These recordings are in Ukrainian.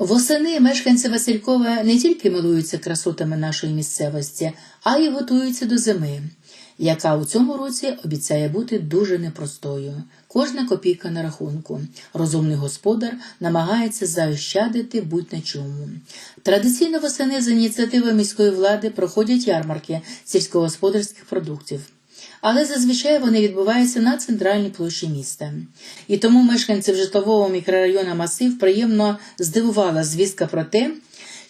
Восени мешканці Василькова не тільки милуються красотами нашої місцевості, а й готуються до зими, яка у цьому році обіцяє бути дуже непростою. Кожна копійка на рахунку. Розумний господар намагається заощадити будь на чому. Традиційно восени за ініціативи міської влади проходять ярмарки сільськогосподарських продуктів. Але зазвичай вони відбуваються на центральній площі міста. І тому мешканців житлового мікрорайону Масив приємно здивувала звістка про те,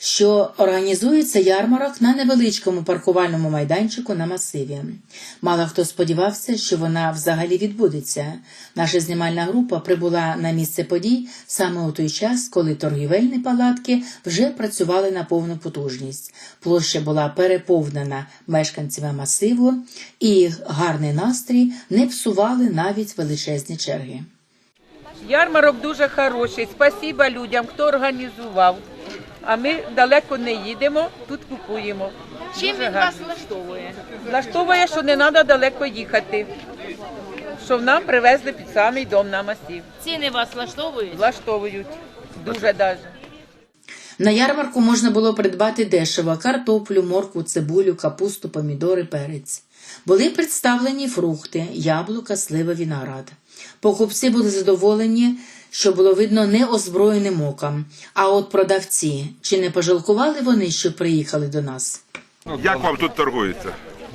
що організується ярмарок на невеличкому паркувальному майданчику на масиві. Мало хто сподівався, що вона взагалі відбудеться. Наша знімальна група прибула на місце подій саме у той час, коли торгівельні палатки вже працювали на повну потужність. Площа була переповнена мешканцями масиву, і гарний настрій не псували навіть величезні черги. Ярмарок дуже хороший. Спасіба людям, хто організував. А ми далеко не їдемо, тут купуємо. Чим він вас влаштовує? Влаштовує, що не треба далеко їхати. Щоб нам привезли під самий дом на масів. Ціни вас влаштовують? Влаштовують. Дуже даже. На ярмарку можна було придбати дешево картоплю, моркву, цибулю, капусту, помідори, перець. Були представлені фрукти, яблука, слива, виноград. Покупці були задоволені, що було видно неозброєним оком. А от продавці, чи не пожалкували вони, що приїхали до нас? Як вам тут торгується?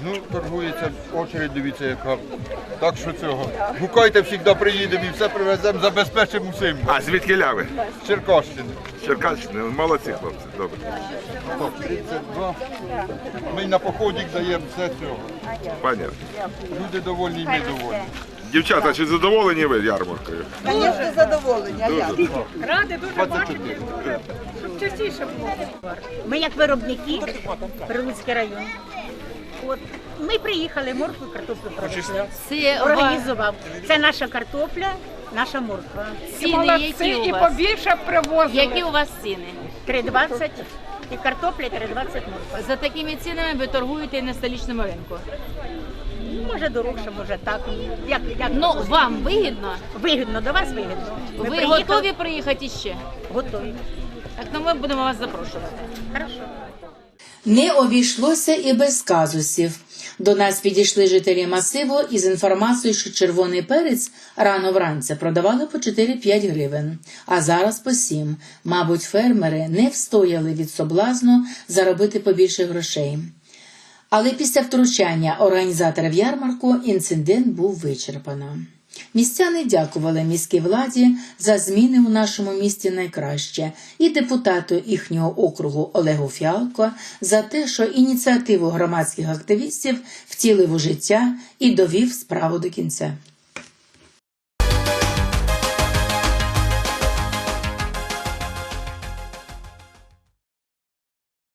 Ну, торгується, очередь дивіться, яка. Так що цього. Гукайте, завжди приїдемо і все привеземо, забезпечимо усім. А звідки ляви? З Черкащини. Черкащини, молодці хлопці, добре. Так, 32. Ми на поході даємо все цього. Понятно. Люди довольні, і ми довольні. Дівчата, чи задоволені ви ярмаркою? Звісно, задоволення. Я. Ради дуже бачити. Частіше було. Ми як виробники, Прилуцький район. От ми приїхали моркву і картоплю привезли. Це Організував. Це наша картопля, наша морква. ціни, які у вас? побільше привозили. Які у вас ціни? 3,20 і картопля, 3,20 морква. За такими цінами ви торгуєте на столичному ринку. Може дорожче, може так. Як, як Ну, вам вигідно? вигідно, до вас вигідно. Ми Ви приїхали- готові приїхати ще? Готові. Так, ну ми будемо вас запрошувати. Хорошо. Не обійшлося і без казусів. До нас підійшли жителі масиву із інформацією, що червоний перець рано вранці продавали по 4-5 гривень, а зараз по 7. Мабуть, фермери не встояли від соблазну заробити побільше грошей. Але після втручання організаторів ярмарку інцидент був вичерпано. Містяни дякували міській владі за зміни у нашому місті найкраще, і депутату їхнього округу Олегу Фіалко за те, що ініціативу громадських активістів втілив у життя і довів справу до кінця.